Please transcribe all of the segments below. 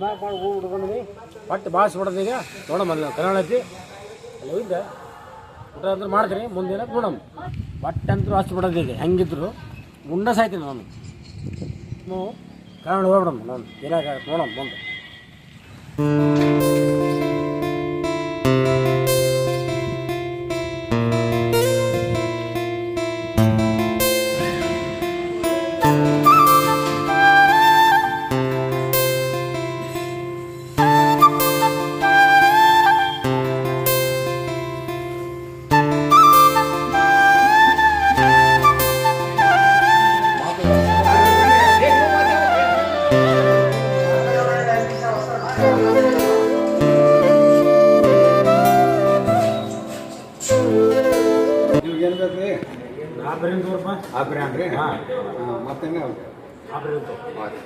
ದಿಮಾಗ್ ಮಾಡಿ ಹೂ ಹುಡ್ಕೊಂಡ್ವಿ. ಒಟ್ಟು ಭಾಳ ಬಿಡೋದು ಈಗ. ನೋಡಮ್ಮ, ಅಲ್ಲಿ ಕನ್ನಡ ಐತಿ. ಅಲ್ಲಿ ಹೋಗಿದ್ದೆ. ಊಟ ಅಂದ್ರೆ ಮಾಡ್ತೀನಿ. ಮುಂದಿನ ನೋಡಮ್ಮ. ಒಟ್ಟು ಅಂತೂ ಅಷ್ಟು ಬಿಡೋದು ಈಗ. ಹೆಂಗಿದ್ರು? ಮುಂಡ ಸಾಯ್ತೀನಿ ನಾನು. ನಾವು ಕನ್ನಡ ಹೋಗ್ಬಿಡಮ್ಮ ನಾನು. ಏನಾಗ ನೋಡಮ್ಮ ಮುಂದೆ ಏನು ಬೇಕು ರೀ? ಆ ಬರೀ ತೋರಪ್ಪ ಆಬ್ರಿ ರೀ ಹಾಂ. ಮತ್ತೇನೆ ಆ ಬರೀ.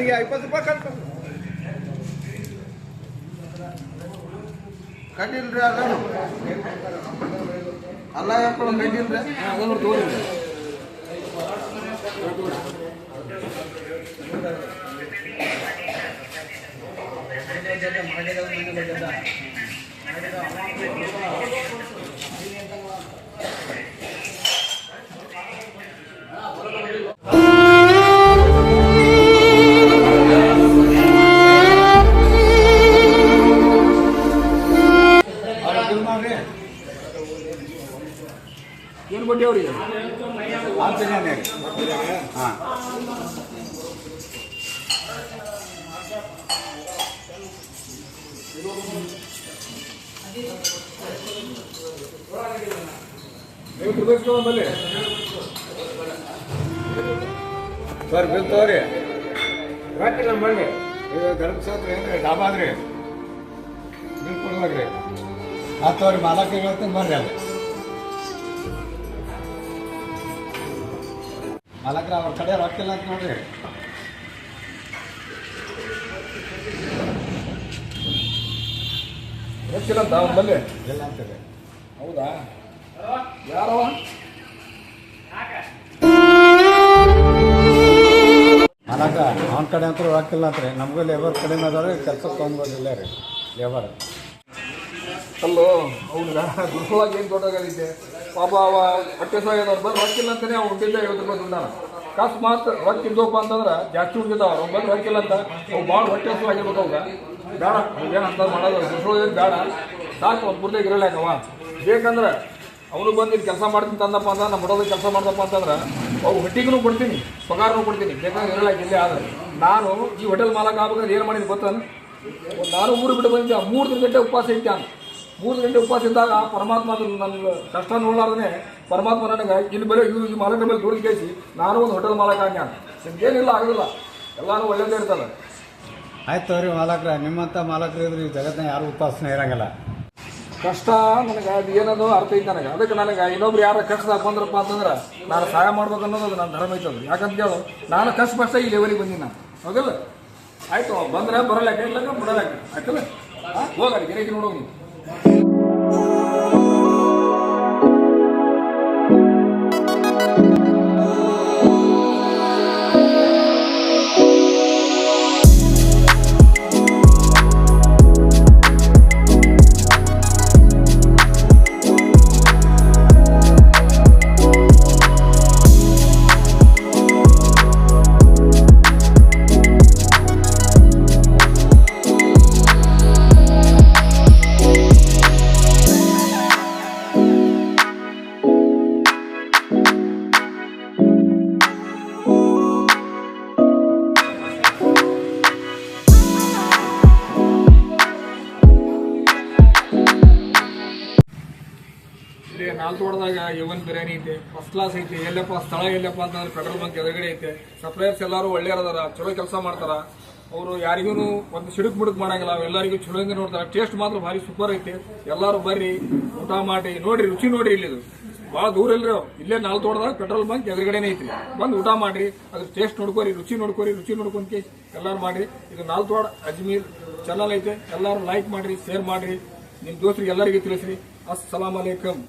ಅದಕ್ಕೆ ಇಪ್ಪತ್ತು ರೂಪಾಯಿ ಕಟ್ಟು ಕಟ್ಟಿಲ್ರಿ ಅದನ್ನು ಅಲ್ಲ ಹಾಕೊಂಡು ಕಟ್ಟಿಲ್ರಿ? ಅದನ್ನು ತೋರಿ ಏನು ಬಡ್ಡಿ ಅವ್ರಿಗೆ? ಹಾಂ. ಸರ್ ಬಿಲ್ ತಗೋರಿ ರಾಕಿಲ್ಲ ಮಾಡಿ ಇದು ಧರ್ಮಶಾಸ್ತ್ರ ಏನ್ರಿ? ಡಾಬಾ ಅದ್ರಿ ಬಿಲ್ ಕೊಡ್ಲಾಗ್ರಿ ಹತ್ತು ಅವ್ರಿ ಮಾಲಕ್ಕೆ ಹೇಳ್ತೀನಿ ಬರ್ರಿ ಅಲ್ಲಿ. ಮಾಲಕ್ರ ಅವ್ರ ಕಡೆ ರೊಕ್ಕಿಲ್ಲ ಅಂತ ನೋಡ್ರಿ ಗೊತ್ತಿಲ್ಲ ಅಂತ ಅವ್ನ ಬಲ್ಲಿ ಇಲ್ಲ ಹೌದಾ? ಯಾರವ ಅಲಗ ಅವನ ಕಡೆ ಅಂತೂ ರೊಕ್ಕಿಲ್ಲ ಅಂತ್ರಿ ನಮಗೂ ಲೇಬರ್ ಕಡಿಮೆ ಅದಾವ್ರಿ ಕೆಲ್ಸಕ್ಕೆ ತೊಗೊಂಬೋದಿಲ್ಲ ರೀ ಲೇಬರ್ ಅಲ್ಲೋ ಹೌದಾ ಗುರುವಾಗಿ ಏನು ದೊಡ್ಡದಾಗೈತೆ ಪಾಪ ಅವ ಹೊಟ್ಟೆ ಸಾಯೋದವ್ರು ಬಂದು ರೊಕ್ಕಿಲ್ಲ ಅಂತಾನೆ ಅವ್ರು ಹುಟ್ಟಿದ್ದ ಐವತ್ತು ರೂಪಾಯಿ ದುಡ್ಡಾನ. ಅಕಸ್ಮಾತ್ ರೊಕ್ಕ ಅಂತಂದ್ರೆ ಜಾಸ್ತಿ ಹುಟ್ಟಿದಾವ ಅವ್ನು ಬಂದು ರೊಕ್ಕಿಲ್ಲ ಅಂತ. ಅವು ಭಾಳ ಹೊಟ್ಟೆ ಹಸು ಆಗಿರ್ಬೇಕು ಅವಾಗ. ಬೇಡ ಏನು ಅಂತ ಮಾಡೋದು ಏನು ಬೇಡ. ಸಾಕು ಒಂದು ಇರಲ್ಲ ಯಾಕವ ಬೇಕಂದ್ರೆ ಅವನು ಬಂದು ಇಲ್ಲಿ ಕೆಲಸ ಮಾಡ್ತೀನಿ ತಂದಪ್ಪ ಅಂತ, ನಮ್ಮ ಬಿಡೋದು ಕೆಲಸ ಮಾಡ್ದಪ್ಪ ಅಂತಂದ್ರೆ ಅವು ಹೊಟ್ಟಿಗೂ ಕೊಡ್ತೀನಿ ಪಗಾರನೂ ಕೊಡ್ತೀನಿ. ಬೇಕಂದ್ರೆ ಇರಲ್ಲ, ಇಲ್ಲೇ ಆದರೆ. ನಾನು ಈ ಹೋಟೆಲ್ ಮಾಲಕ ಆಗ್ಬೇಕಾದ್ರೆ ಏನು ಮಾಡಿದ್ದೀನಿ ಗೊತ್ತಾನು? ನಾನು ಊರು ಬಿಟ್ಟು ಬಂದಿದ್ದೆ, ಮೂರು ಗಂಟೆ ಉಪವಾಸ ಇದ್ದೆ ನಾನು. ಮೂರು ಗಂಟೆ ಉಪವಾಸ ಇದ್ದಾಗ ಪರಮಾತ್ಮ ಅದನ್ನು ನನ್ನ ಕಷ್ಟ ನೋಡಲಾರ್ದೇ ಪರಮಾತ್ಮ ನನಗೆ ಇಲ್ಲಿ ಬೆಲೆ ಇವು ಈ ಮಾಲಕ ಮೇಲೆ ದೂರ ಕೇಸಿ ನಾನು ಒಂದು ಹೋಟೆಲ್ ಮಾಲಕ ಆಗ್ಯಾನ ಏನಿಲ್ಲ ಆಗಿಲ್ಲ. ಎಲ್ಲಾನು ಒಳ್ಳೇದೇ ಇರ್ತದೆ. ಆಯ್ತು ತಗೋರಿ ಮಾಲಕ್ರ ನಿಮ್ಮಂಥ ಮಾಲಕರು ಇದ್ರೆ ಈ ಜಗತ್ತಿನ ಯಾರು ಉಪಾಸನೆ ಇರಂಗಿಲ್ಲ. ಕಷ್ಟ ನನಗೆ ಅದು ಏನದು ಅರ್ಥ ಐತೆ ನನಗೆ. ಅದಕ್ಕೆ ನನಗೆ ಇನ್ನೊಬ್ರು ಯಾರ ಕಷ್ಟ ಬಂದ್ರಪ್ಪ ಅಂತಂದ್ರೆ ನಾನು ಸಹಾಯ ಮಾಡ್ಬೇಕು ಅನ್ನೋದು ಅದು ನನ್ನ ಧರ್ಮ ಐತಲ್ಲ ಯಾಕಂತ ಹೇಳು ನಾನು ಕಷ್ಟ ಪಷ್ಟ ಈ ಲೆವೆಲಿಗೆ ಬಂದೀನಿ ನಾನು. ಹೌದಿಲ್ಲ? ಆಯ್ತು ಬಂದ್ರೆ ಬರಲ್ಲ ಇಲ್ಲಕ ಬಿಡಲಾಕ. ಆಯ್ತಲ್ಲ? ಹೋಗಲಿ ಗಿರೇಕಿ ನೋಡೋಗಿ ನೀನು ಇಲ್ಲಿ ನಾಲ್ತೋಟದಾಗ ಯವನ್ ಬಿರಿಯಾನಿ ಐತೆ ಫಸ್ಟ್ ಕ್ಲಾಸ್ ಐತೆ ಎಲ್ಲಪ್ಪ ಸ್ಥಳ ಎಲ್ಲಪ್ಪ ಅಂತಂದ್ರೆ ಪೆಟ್ರೋಲ್ ಬಂಕ್ ಎದುರುಗಡೆ ಐತೆ. ಸಪ್ಲೈಯರ್ಸ್ ಎಲ್ಲರೂ ಒಳ್ಳೆಯವ್ರು ಅದಾರ ಚಲೋ ಕೆಲಸ ಮಾಡ್ತಾರ. ಅವರು ಯಾರಿಗೂ ಒಂದು ಸಿಡುಕ್ ಮುಡುಕು ಮಾಡಂಗಿಲ್ಲ ಎಲ್ಲರಿಗೂ ಚಲೋಯಿಂದ ನೋಡ್ತಾರೆ. ಟೇಸ್ಟ್ ಮಾತ್ರ ಭಾರಿ ಸೂಪರ್ ಐತಿ. ಎಲ್ಲರೂ ಬರ್ರಿ, ಊಟ ಮಾಡಿ, ನೋಡ್ರಿ, ರುಚಿ ನೋಡ್ರಿ ಇಲ್ಲಿ ಭಾಳ ದೂರ ಅವು. ಇಲ್ಲೇ ನಾಲ್ ತೋಟದಾಗ ಪೆಟ್ರೋಲ್ ಬಂಕ್ ಎದುರುಗಡೆನೇ ಐತಿ ಬಂದು ಊಟ ಮಾಡ್ರಿ, ಅದ್ರ ಟೇಸ್ಟ್ ನೋಡ್ಕೋರಿ, ರುಚಿ ನೋಡ್ಕೋರಿ, ರುಚಿ ನೋಡ್ಕೊಂತ ಎಲ್ಲರೂ ಮಾಡ್ರಿ. ಇದು ನಾಲ್ ತೋಟ, ಅಜ್ಮೀರ್ ಚಾನಲ್ ಐತೆ. ಎಲ್ಲರೂ ಲೈಕ್ ಮಾಡ್ರಿ ಶೇರ್ ಮಾಡ್ರಿ. ನಿಮ್ಮ ದೋಸ್ತರಿಗೆ ಎಲ್ಲರಿಗೂ ತಿಳಿಸ್ರಿ. ಅಸ್ಸಲಾಮ್ ಅಲೈಕಮ್.